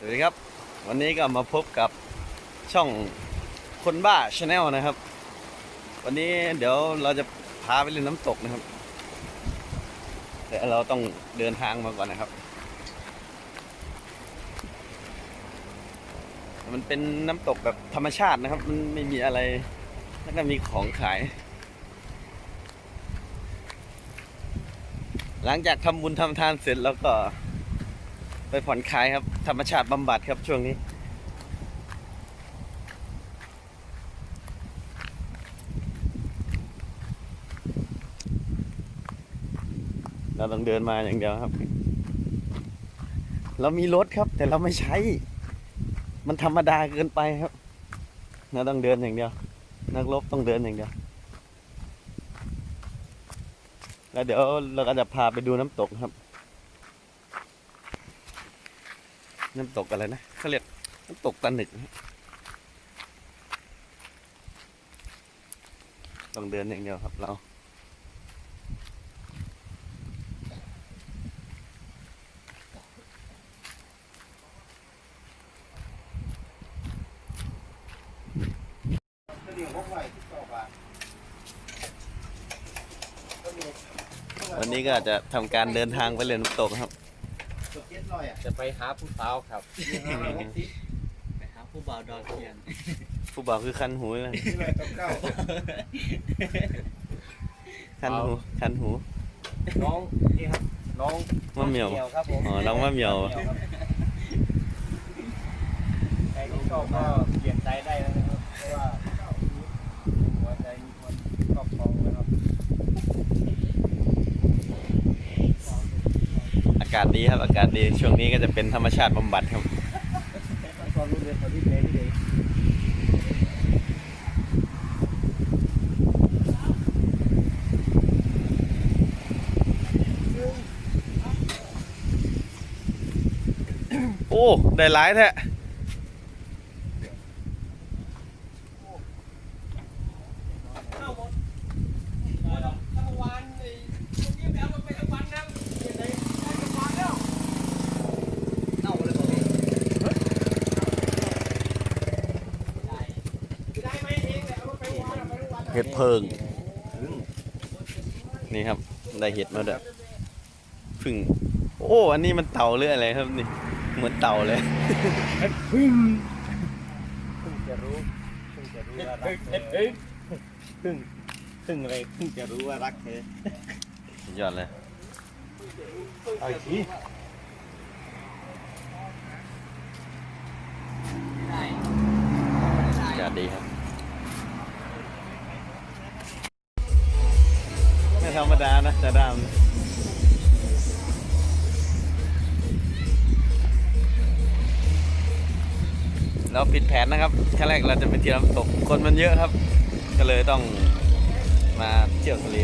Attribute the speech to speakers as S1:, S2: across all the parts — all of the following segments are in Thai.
S1: สวัสดีครับ วันนี้ก็มาพบกับช่องคนบ้าชาแนลนะครับ วันนี้เดี๋ยวเราจะพาไปเล่นน้ำตกนะครับ แต่เราต้องเดินทางมาก่อนนะครับ มันเป็นน้ำตกแบบธรรมชาตินะครับ มันไม่มีอะไรแล้วก็มีของขาย หลังจากทำบุญทำทานเสร็จแล้วก็ ไปผ่อนคลายครับ ธรรมชาติบำบัดครับช่วงนี้ เราต้องเดินมาอย่างเดียวครับ เรามีรถครับ แต่เราไม่ใช้ มันธรรมดาเกินไปครับเราต้องเดินอย่างเดียว นักรบต้องเดินอย่างเดียวแล้วเดี๋ยวเราก็จะพาไปดูน้ำตกครับ น้ำตกอะไรนะเขาเรียกน้ำตกตะหนึกต้องเดินอย่างเดียวครับเราวันนี้ก็จะทำการเดินทางไปเล่นน้ำตกครับ
S2: จะไปหาผู้สาวครับไปหาผู้บ่าวดอนเทียน
S1: ผู้บ่าวคือคันหูเลยคันหูคันหู
S2: น้องนี่ครับน้อง
S1: มะเหมียว
S2: ครับผม
S1: อ๋อน้องมะเหมียว
S2: ครับใครที่ชอบก็เปลี่ยนใจได้นะครับเพราะว่าหัวใจมีคนครอบครองนะครับ
S1: อากาศดีครับ อากาศดี ช่วงนี้ก็จะเป็นธรรมชาติบำบัดครับ
S2: ตอนรู้เรียนตอนที่เพลงที่เด็ก
S1: โอ้ ได้หลายแท้
S2: เอาเลยบอกพี่
S1: เห็ดเพิง นี่ครับ ได้เห็ดมาด้วยพึ่ง โอ้ อันนี้มันเต่าหรืออะไรครับนี่ เหมือนเต่าเลย
S2: เพิ่งเพิ่งจะรู้เพิ่งจะรู้ว่ารักเธอเพิ่งเพิ่งอะไรเพิ่งจะรู้ว่ารักเธอ
S1: สุดยอดเลย
S2: เอาอีกที
S1: ธรรมดานะจะดามเราผิดแผนนะครับขั้นแรกเราจะไปเที่ยวน้ำตกคนมันเยอะครับ ก็เลยต้องมาเที่ยวทะเล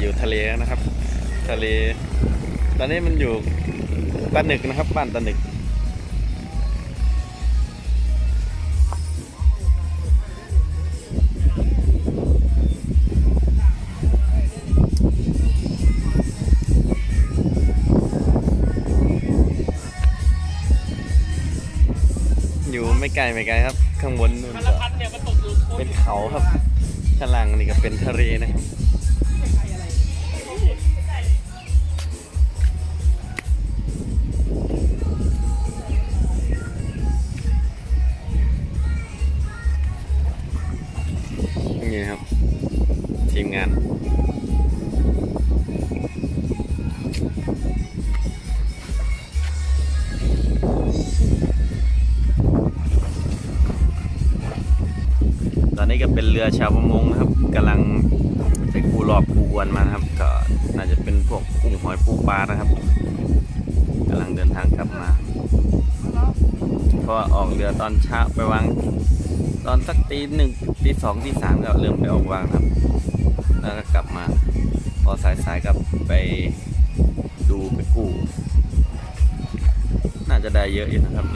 S1: อยู่ทะเลนะครับ ทะเล ตอนนี้มันอยู่ตะหนึกนะครับบ้านตะหนึก อยู่ไม่ไกลไม่ไกลครับ ข้างบนนู่นก็เป็นเขาครับข้างล่างนี่ก็เป็นทะเลนะครับ นี่นะครับ ทีมงานตอนนี้ก็เป็นเรือชาวประมงนะครับกำลังไปกูรอบกูอวนมานะครับ ก็น่าจะเป็นพวกกุ้งหอยปูปลานะครับกำลังเดินทางกลับมาเพราะออกเรือตอนเช้าไปวาง ตอนสักตีหนึ่งตีสองตีสามก็เริ่มไปออกวางครับ แล้วก็กลับมา พอสายสายก็ไปดูไปกู้ น่าจะได้เยอะอยู่นะครับ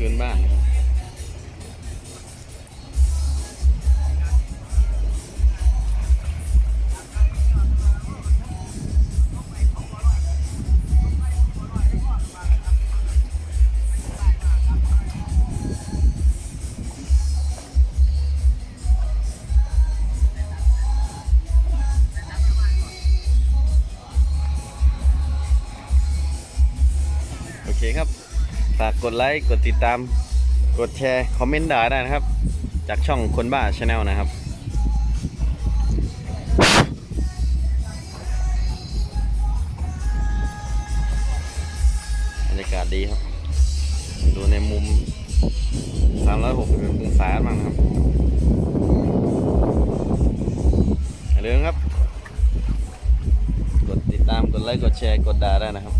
S1: พื้นบ้านนะครับโอเคครับ ฝากกดไลค์ กดติดตาม กดแชร์ คอมเมนต์ด่าได้นะครับ จากช่องคนบ้าชาแนลนะครับ บรรยากาศดีครับ ดูในมุม 360องศาบ้างนะครับอย่าลืมครับ กดติดตาม กดไลค์ กดแชร์ กดด่าได้นะครับสวัสดีครับ